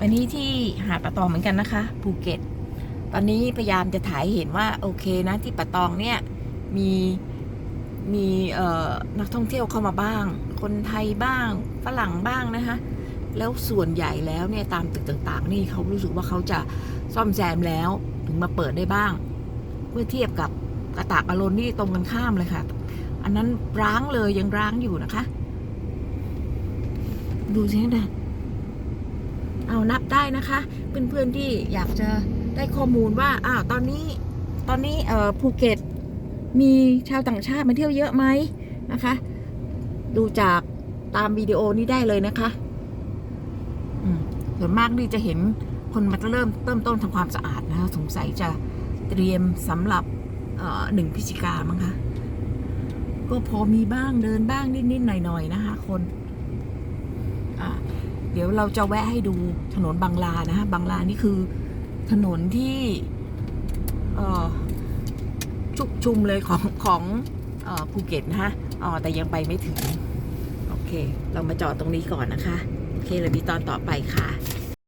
อันนี้ที่หาดปะตองเหมือนกันนะคะภูเก็ต ตอนนี้พยายามจะถ่ายเห็นว่าโอเคนะที่ปะตองเนี่ยมีมีนักท่องเที่ยวเข้ามาบ้าง คนไทยบ้างฝรั่งบ้างนะคะแล้วส่วนใหญ่แล้วเนี่ยตามตึกต่างๆ นี่เขารู้สึกว่าเขาจะซ่อมแซมแล้วถึงมาเปิดได้บ้าง เมื่อเทียบกับกระตากอารมณ์นี่ตรงกันข้ามเลยค่ะ อันนั้นร้างเลยยังร้างอยู่นะคะ ดูสินะ เอานับได้นะคะ เพื่อนๆที่อยากจะได้ข้อมูลว่าอ้าวตอนนี้ตอนนี้เอ่อภูเก็ตมีชาวต่างชาติมาเที่ยวเยอะไหมนะคะ ดูจากตามวิดีโอนี้ได้เลยนะคะอืมส่วนมากนี่จะเห็นคนมาเริ่มเริ่มต้นทำความสะอาดนะคะสงสัยจะเตรียมสำหรับหนึ่งพฤศจิกามั้งคะก็พอมีบ้างเดินบ้างนิดๆหน่อยๆนะคะ คนอ่า เดี๋ยวเราจะแวะให้ดูถนนบางลานะคะบางลานี่คือถนนที่ชุกชุมเลยของของอภูเก็ตนะคะอ๋อแต่ยังไปไม่ถึง โอเค เรามาจอดตรงนี้ก่อนนะคะ โอเคเรามีตอนต่อไปค่ะ